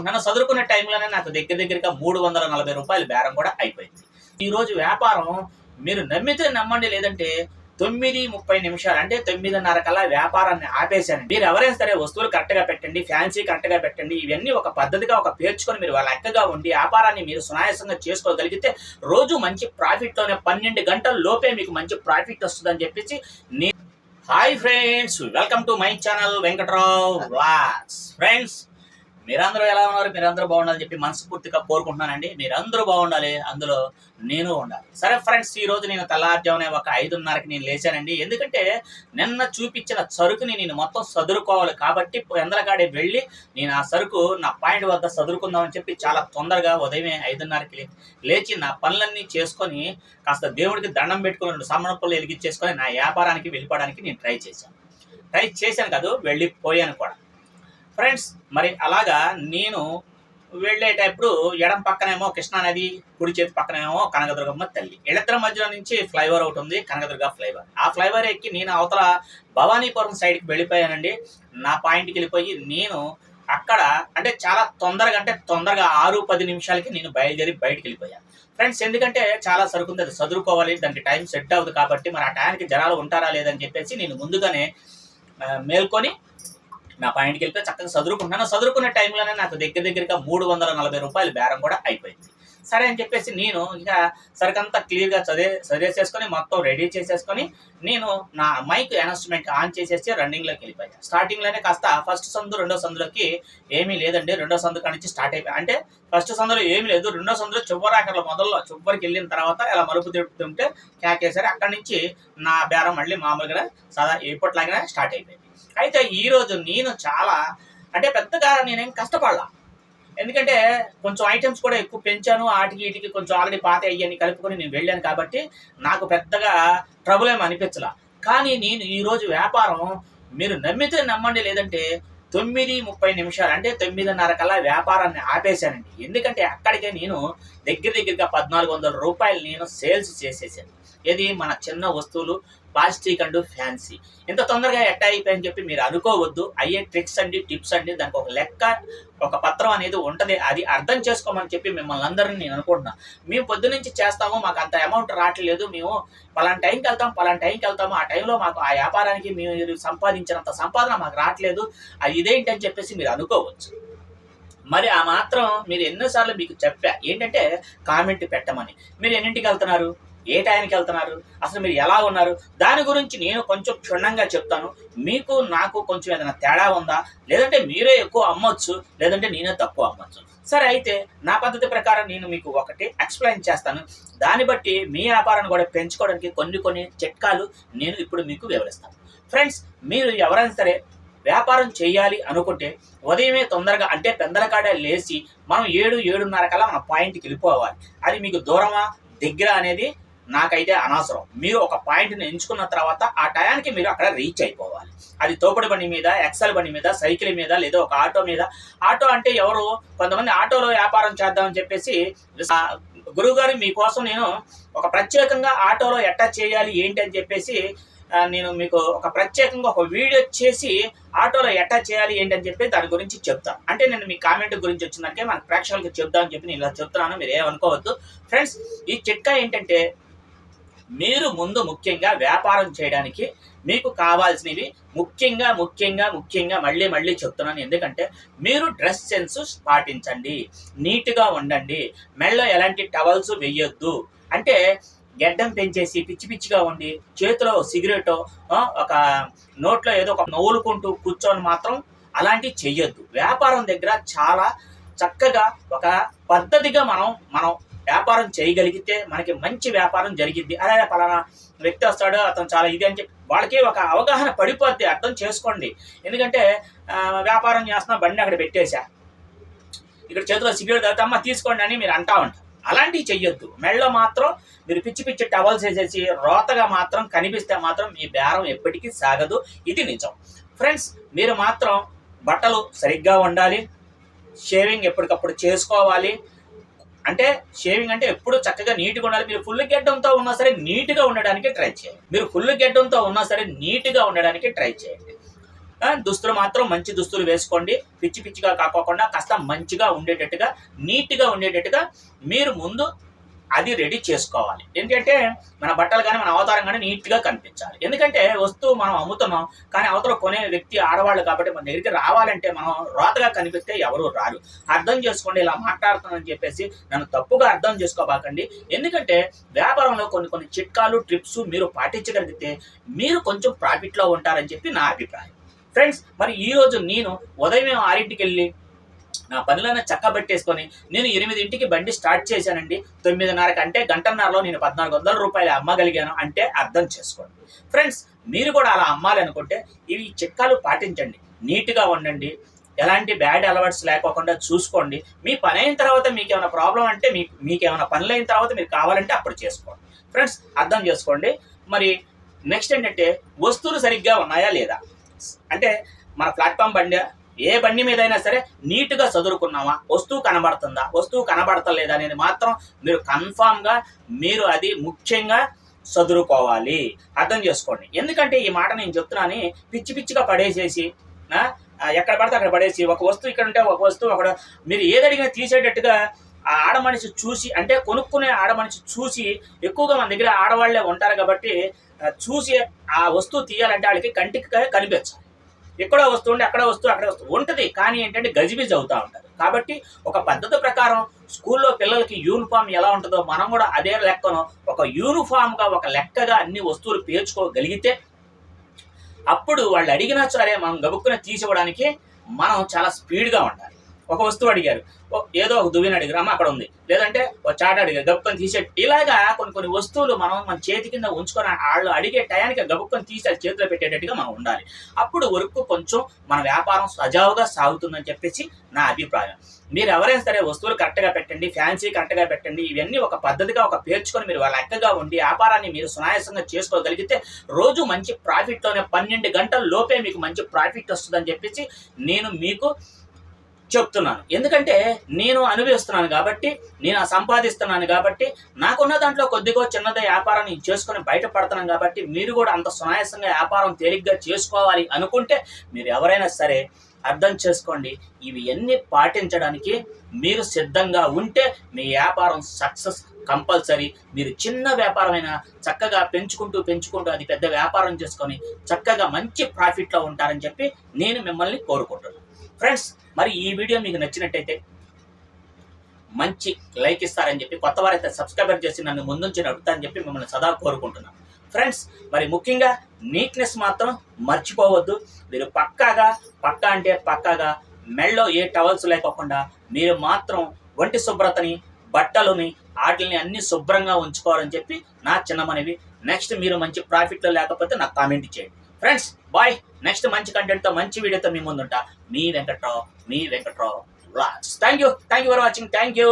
చదువుకుంటున్నాను చదువుకునే టైంలోనే నాకు దగ్గర దగ్గరగా మూడు వందల నలభై రూపాయల బేరం కూడా అయిపోయింది. ఈరోజు వ్యాపారం మీరు నమ్మితే నమ్మండి లేదంటే తొమ్మిది ముప్పై నిమిషాలు అంటే తొమ్మిదిన్నర కల్లా వ్యాపారాన్ని ఆపేశాను మీరు ఎవరైనా సరే వస్తువులు కరెక్ట్గా పెట్టండి ఫ్యాన్సీ కరెక్ట్గా పెట్టండి ఇవన్నీ ఒక పద్ధతిగా ఒక పేర్చుకొని మీరు వాళ్ళ లెక్కగా ఉండి వ్యాపారాన్ని మీరు సునాయాసంగా చేసుకోగలిగితే రోజు మంచి ప్రాఫిట్లోనే పన్నెండు గంటల లోపే మీకు మంచి ప్రాఫిట్ వస్తుందని చెప్పేసి నే hi friends welcome to my channel Venkatrao vlogs friends మీరందరూ ఎలా ఉన్నారు? మీరందరూ బాగుండాలని చెప్పి మనస్ఫూర్తిగా కోరుకుంటున్నానండి. మీరందరూ బాగుండాలి. అందులో నేను ఉండాలి. సరే ఫ్రెండ్స్ ఈ రోజు నేను తెల్లారుజామునే ఒక ఐదున్నరకి నేను లేచానండి. ఎందుకంటే నిన్న చూపించిన సరుకుని నేను మొత్తం సదురుకోవాలి. కాబట్టి ఎందలకాడే వెళ్ళి నేను ఆ సరుకు నా పాయింట్ వద్ద సదురుకుందామని చెప్పి చాలా తొందరగా ఉదయమే ఐదున్నరకి లే- లేచి నా పనులన్నీ చేసుకొని కాస్త దేవుడికి దండం పెట్టుకుని రెండు సమ్మణ పనులు వెలిగించేసుకొని నా వ్యాపారానికి వెళ్ళిపోవడానికి నేను ట్రై చేశాను. ట్రై చేశాను కాదు వెళ్ళిపోయాను కూడా. ఫ్రెండ్స్ మరి అలాగా నేను వెళ్ళేటప్పుడు ఎడం పక్కనేమో కృష్ణానది కుడి చేతి పక్కనేమో కనకదుర్గమ్మ తల్లి. ఇళ్ళిద్దరి మధ్యలో నుంచి ఫ్లైఓవర్ ఒకటి ఉంది కనకదుర్గ ఫ్లైఓవర్. ఆ ఫ్లైఓవర్ ఎక్కి నేను అవతల భవానీపురం సైడ్కి వెళ్ళిపోయానండి. నా పాయింట్కి వెళ్ళిపోయి నేను అక్కడ అంటే చాలా తొందరగా అంటే తొందరగా ఆరు పది నిమిషాలకి నేను బయలుదేరి బయటికి వెళ్ళిపోయాను ఫ్రెండ్స్ ఎందుకంటే చాలా సరుకుంది అది చదువుకోవాలి దానికి టైం సెట్ అవ్వదు కాబట్టి మరి ఆ టైంకి జనాలు ఉంటారా లేదని చెప్పేసి నేను ముందుగానే మేల్కొని నా పాయింట్కి వెళ్ళిపోయి చక్కగా చదువుకుంటున్నాను చదువుకునే టైంలోనే నాకు దగ్గర దగ్గరగా మూడు వందల నలభై రూపాయల బేరం కూడా అయిపోయింది. సరే అని చెప్పేసి నేను ఇక సరికంతా క్లియర్గా చదివే చదివేసేసుకొని మొత్తం రెడీ చేసేసుకొని నేను నా మైక్ అనౌన్స్మెంట్ ఆన్ చేసేసి రన్నింగ్లోకి వెళ్ళిపోయాను స్టార్టింగ్లోనే కాస్త ఫస్ట్ సందు రెండో సందులోకి ఏమీ లేదండి. రెండో సందు కాడి నుంచి స్టార్ట్ అయిపోయి. అంటే ఫస్ట్ సందులో ఏమీ లేదు. రెండో సందులో చివరి అక్కడ మొదల్లో చివరికి వెళ్ళిన తర్వాత ఇలా మలుపు తిప్పుతుంటే వేసారు అక్కడి నుంచి నా బేరం మళ్ళీ మామూలుగా సదా ఎప్పటిలాగానే స్టార్ట్ అయిపోయింది. అయితే ఈ రోజు నేను చాలా అంటే పెద్దగా నేనేం కష్టపడలా. ఎందుకంటే కొంచెం ఐటమ్స్ కూడా ఎక్కువ పెంచాను ఆటికి వీటికి కొంచెం ఆల్రెడీ పాత అయ్యని కలుపుకొని నేను వెళ్ళాను కాబట్టి నాకు పెద్దగా ట్రబుల్ ఏమి అనిపించలా. కానీ నేను ఈరోజు వ్యాపారం మీరు నమ్మితే నమ్మండి లేదంటే తొమ్మిది ముప్పై నిమిషాలు అంటే తొమ్మిదిన్నర కల్లా వ్యాపారాన్ని ఆపేశానండి. ఎందుకంటే అక్కడికే నేను దగ్గర దగ్గరగా పద్నాలుగు వందల రూపాయలు నేను సేల్స్ చేసేసాను. ఇది మన చిన్న వస్తువులు ప్లాస్టిక్ అండ్ ఫ్యాన్సీ. ఇంత తొందరగా ఎట్ట అయిపోయని చెప్పి మీరు అనుకోవద్దు. అయ్యే ట్రిక్స్ అండి టిప్స్ అండి దానికి ఒక లెక్క ఒక పత్రం అనేది ఉంటుంది. అది అర్థం చేసుకోమని చెప్పి మిమ్మల్ని అందరినీ నేను అనుకుంటున్నా. మేము పొద్దు నుంచి చేస్తాము మాకు అంత అమౌంట్ రావట్లేదు. మేము పలానా టైంకి వెళ్తాం పలానా టైంకి వెళ్తాము. ఆ టైంలో మాకు ఆ వ్యాపారానికి మీరు సంపాదించినంత సంపాదన మాకు రావట్లేదు. అది ఇదేంటి అని చెప్పేసి మీరు అనుకోవచ్చు. మరి ఆ మాత్రం మీరు ఎన్నోసార్లు మీకు చెప్పా. ఏంటంటే కామెంట్ పెట్టమని. మీరు ఎన్నింటికి వెళ్తున్నారు? ఏ టైంకి వెళ్తున్నారు? అసలు మీరు ఎలా ఉన్నారు? దాని గురించి నేను కొంచెం క్షుణ్ణంగా చెప్తాను. మీకు నాకు కొంచెం ఏదైనా తేడా ఉందా? లేదంటే మీరే ఎక్కువ అమ్మొచ్చు లేదంటే నేనే తక్కువ అమ్మొచ్చు. సరే అయితే నా పద్ధతి ప్రకారం నేను మీకు ఒకటి ఎక్స్ప్లెయిన్ చేస్తాను. దాన్ని బట్టి మీ వ్యాపారాన్ని కూడా పెంచుకోవడానికి కొన్ని కొన్ని చిట్కాలు నేను ఇప్పుడు మీకు వివరిస్తాను. ఫ్రెండ్స్ మీరు ఎవరైనా సరే వ్యాపారం చేయాలి అనుకుంటే ఉదయమే తొందరగా అంటే పెందలకాడ లేచి మనం ఏడు ఏడున్నర కల్లా మన పాయింట్కి వెళ్ళిపోవాలి. అది మీకు దూరమా? దగ్గర అనేది నాకైతే అనవసరం. మీరు ఒక పాయింట్ని ఎంచుకున్న తర్వాత ఆ టయానికి మీరు అక్కడ రీచ్ అయిపోవాలి. అది తోపుడు బండి మీద ఎక్సెల్ బండి మీద సైకిల్ మీద లేదా ఒక ఆటో మీద. ఆటో అంటే ఎవరు? కొంతమంది ఆటోలో వ్యాపారం చేద్దామని చెప్పేసి గురువుగారు మీకోసం నేను ఒక ప్రత్యేకంగా ఆటోలో ఎట్టా చేయాలి ఏంటి అని చెప్పేసి నేను మీకు ఒక ప్రత్యేకంగా ఒక వీడియో చేసి ఆటోలో ఎట్టా చేయాలి ఏంటి అని చెప్పి దాని గురించి చెప్తాను అంటే నేను మీ కామెంట్ గురించి వచ్చిందంటే మన ప్రేక్షకులకు చెప్దామని చెప్పి నేను ఇలా చెప్తున్నాను మీరు ఏమనుకోవద్దు. ఫ్రెండ్స్ ఈ చిట్కా ఏంటంటే మీరు ముందు ముఖ్యంగా వ్యాపారం చేయడానికి మీకు కావాల్సినవి ముఖ్యంగా ముఖ్యంగా ముఖ్యంగా మళ్ళీ మళ్ళీ చెప్తున్నాను. ఎందుకంటే మీరు డ్రెస్ సెన్స్ పాటించండి. నీట్గా ఉండండి. మెళ్ళ ఎలాంటి టవల్స్ వెయ్యొద్దు అంటే గెడ్డం పెంచేసి పిచ్చి పిచ్చిగా ఉండి చేతిలో సిగరెట్ ఒక నోట్లో ఏదో ఒక నవ్వులుకుంటూ కూర్చొని మాత్రం అలాంటివి చెయ్యొద్దు. వ్యాపారం దగ్గర చాలా చక్కగా ఒక పద్ధతిగా మనం మనం వ్యాపారం చేయగలిగితే మనకి మంచి వ్యాపారం జరిగింది. అలానే పలానా వ్యక్తి వస్తాడు అతను చాలా ఇది అని చెప్పి వాళ్ళకి ఒక అవగాహన పడిపోద్ది అర్థం చేసుకోండి. ఎందుకంటే వ్యాపారం చేస్తున్న బండి అక్కడ పెట్టేశా. ఇక్కడ చేతిలో సిగరెట్ అమ్మ తీసుకోండి అని మీరు అంటా ఉంటారు. అలాంటివి చెయ్యొద్దు. మెళ్ళలో మాత్రం మీరు పిచ్చి పిచ్చి టవల్స్ వేసేసి రోతగా మాత్రం కనిపిస్తే మాత్రం మీ బేరం ఎప్పటికీ సాగదు. ఇది నిజం. ఫ్రెండ్స్ మీరు మాత్రం బట్టలు సరిగ్గా ఉండాలి. షేవింగ్ ఎప్పటికప్పుడు చేసుకోవాలి. అంటే షేవింగ్ అంటే ఎప్పుడు చక్కగా నీట్గా ఉండాలి. మీరు ఫుల్ గెడ్డంతో ఉన్నా సరే నీట్గా ఉండడానికి ట్రై చేయండి. మీరు ఫుల్ గెడ్డంతో ఉన్నా సరే నీట్గా ఉండడానికి ట్రై చేయండి. దుస్తులు మాత్రం మంచి దుస్తులు వేసుకోండి. పిచ్చి పిచ్చిగా కాకోకుండా కాస్త మంచిగా ఉండేటట్టుగా నీట్గా ఉండేటట్టుగా మీరు ముందు అది రెడీ చేసుకోవాలి. ఎందుకంటే మన బట్టలు కానీ మన అవతారం కానీ నీట్గా కనిపించాలి. ఎందుకంటే వస్తువు మనం అమ్ముతున్నాం కానీ అవతల కొనే వ్యక్తి ఆడవాళ్ళు కాబట్టి మన దగ్గరికి రావాలంటే మనం రోతగా కనిపిస్తే ఎవరు రారు. అర్థం చేసుకోండి ఇలా మాట్లాడుతున్నానని చెప్పేసి నన్ను తప్పుగా అర్థం చేసుకోబాకండి. ఎందుకంటే వ్యాపారంలో కొన్ని కొన్ని చిట్కాలు ట్రిప్స్ మీరు పాటించగలిగితే మీరు కొంచెం ప్రాఫిట్లో ఉంటారని చెప్పి నా అభిప్రాయం. ఫ్రెండ్స్ మరి ఈరోజు నేను ఉదయం ఆరింటికి వెళ్ళి నా పనులను చక్కబెట్టేసుకొని నేను ఎనిమిదింటికి బండి స్టార్ట్ చేశానండి. తొమ్మిదిన్నరకు అంటే గంటన్నరలో నేను పద్నాలుగు వందల రూపాయలు అమ్మగలిగాను అంటే అర్థం చేసుకోండి. ఫ్రెండ్స్ మీరు కూడా అలా అమ్మాలి అనుకుంటే ఇవి చిట్కాలు పాటించండి. నీట్గా ఉండండి. ఎలాంటి బ్యాడ్ అలవాట్స్ లేకోకుండా చూసుకోండి. మీ పని అయిన తర్వాత మీకు ఏమైనా ప్రాబ్లం అంటే మీకు మీకు ఏమైనా పనులు అయిన తర్వాత మీరు కావాలంటే అప్పుడు చేసుకోండి. ఫ్రెండ్స్ అర్థం చేసుకోండి. మరి నెక్స్ట్ ఏంటంటే వస్తువులు సరిగ్గా ఉన్నాయా లేదా? అంటే మన ప్లాట్ఫామ్ బండి ఏ బండి మీద అయినా సరే నీట్గా చదువుకున్నామా వస్తువు కనబడుతుందా? వస్తువు కనబడతలేదా అనేది మాత్రం మీరు కన్ఫామ్గా మీరు అది ముఖ్యంగా చదువుకోవాలి అర్థం చేసుకోండి. ఎందుకంటే ఈ మాట నేను చెప్తున్నాను పిచ్చి పిచ్చిగా పడేసేసి ఎక్కడ పడితే అక్కడ పడేసి ఒక వస్తువు ఇక్కడ ఉంటే ఒక వస్తువు అక్కడ మీరు ఏది అడిగినా తీసేటట్టుగా ఆ ఆడ మనిషి చూసి అంటే కొనుక్కునే ఆడ మనిషి చూసి ఎక్కువగా మన దగ్గర ఆడవాళ్ళే ఉంటారు కాబట్టి చూసి ఆ వస్తువు తీయాలంటే వాళ్ళకి కంటికి కనిపించాలి ఎక్కడో వస్తువు అక్కడ వస్తూ అక్కడ వస్తూ ఉంటుంది. కానీ ఏంటంటే గజిబిజి అవుతూ ఉంటారు కాబట్టి ఒక పద్ధతి ప్రకారం స్కూల్లో పిల్లలకి యూనిఫామ్ ఎలా ఉంటుందో మనం కూడా అదే లెక్కను ఒక యూనిఫామ్గా ఒక లెక్కగా అన్ని వస్తువులు పేర్చుకోగలిగితే అప్పుడు వాళ్ళు అడిగినా సరే మనం గబుక్కున తీసివ్వడానికి మనం చాలా స్పీడ్గా ఉండాలి. ఒక వస్తువు అడిగారు. ఓ- ఏదో ఒక దువ్విని అడిగారు. అమ్మ అక్కడ ఉంది. లేదంటే ఒక చాట అడిగారు. గబుక్కని తీసే ఇలాగా కొన్ని కొన్ని వస్తువులు మనం మన చేతి కింద ఉంచుకొని వాళ్ళు అడిగే టయానికి గబుక్కని తీసి అది చేతిలో పెట్టేటట్టుగా మనం ఉండాలి. అప్పుడు వరకు కొంచెం మన వ్యాపారం సజావుగా సాగుతుందని చెప్పేసి నా అభిప్రాయం. మీరు ఎవరైనా సరే వస్తువులు కరెక్ట్గా పెట్టండి ఫ్యాన్సీ కరెక్ట్గా పెట్టండి ఇవన్నీ ఒక పద్ధతిగా ఒక పేర్చుకొని మీరు వాళ్ళ లెక్కగా ఉండి వ్యాపారాన్ని మీరు సునాయాసంగా చేసుకోగలిగితే రోజు మంచి ప్రాఫిట్లోనే పన్నెండు గంటల లోపే మీకు మంచి ప్రాఫిట్ వస్తుందని చెప్పేసి నేను మీకు చెప్తున్నాను. ఎందుకంటే నేను అనుభవిస్తున్నాను కాబట్టి నేను ఆ సంపాదిస్తున్నాను కాబట్టి నాకున్న దాంట్లో కొద్దిగా చిన్నదే వ్యాపారం నేను చేసుకొని బయటపడుతున్నాను కాబట్టి మీరు కూడా అంత సునాయాసంగా వ్యాపారం తేలిగ్గా చేసుకోవాలి అనుకుంటే మీరు ఎవరైనా సరే అర్థం చేసుకోండి ఇవి అన్ని పాటించడానికి మీరు సిద్ధంగా ఉంటే మీ వ్యాపారం సక్సెస్ కంపల్సరీ. మీరు చిన్న వ్యాపారమైనా చక్కగా పెంచుకుంటూ పెంచుకుంటూ అది పెద్ద వ్యాపారం చేసుకొని చక్కగా మంచి ప్రాఫిట్లో ఉంటారని చెప్పి నేను మిమ్మల్ని కోరుకుంటున్నాను. ఫ్రెండ్స్ మరి ఈ వీడియో మీకు నచ్చినట్టయితే మంచి లైక్ ఇస్తారని చెప్పి కొత్త వారైతే సబ్స్క్రైబర్ చేసి నన్ను ముందుంచి నడుపుతారని చెప్పి మిమ్మల్ని సదా కోరుకుంటున్నాను ఫ్రెండ్స్ మరి ముఖ్యంగా నీట్నెస్ మాత్రం మర్చిపోవద్దు. మీరు పక్కాగా పక్కా అంటే పక్కాగా మెళ్ళో ఏ టవల్స్ లేకోకుండా మీరు మాత్రం ఒంటి శుభ్రతని బట్టలని వాటిని అన్ని శుభ్రంగా ఉంచుకోవాలని చెప్పి నా చిన్నమనేవి. నెక్స్ట్ మీరు మంచి ప్రాఫిట్లో లేకపోతే నాకు కామెంట్ చేయండి. ఫ్రెండ్స్ బాయ్ నెక్స్ట్ మంచి కంటెంట్తో మంచి వీడియోతో మీ ముందుంటా. మీ వెంకట్రావు మీ Venkatrao thank you thank you for watching thank you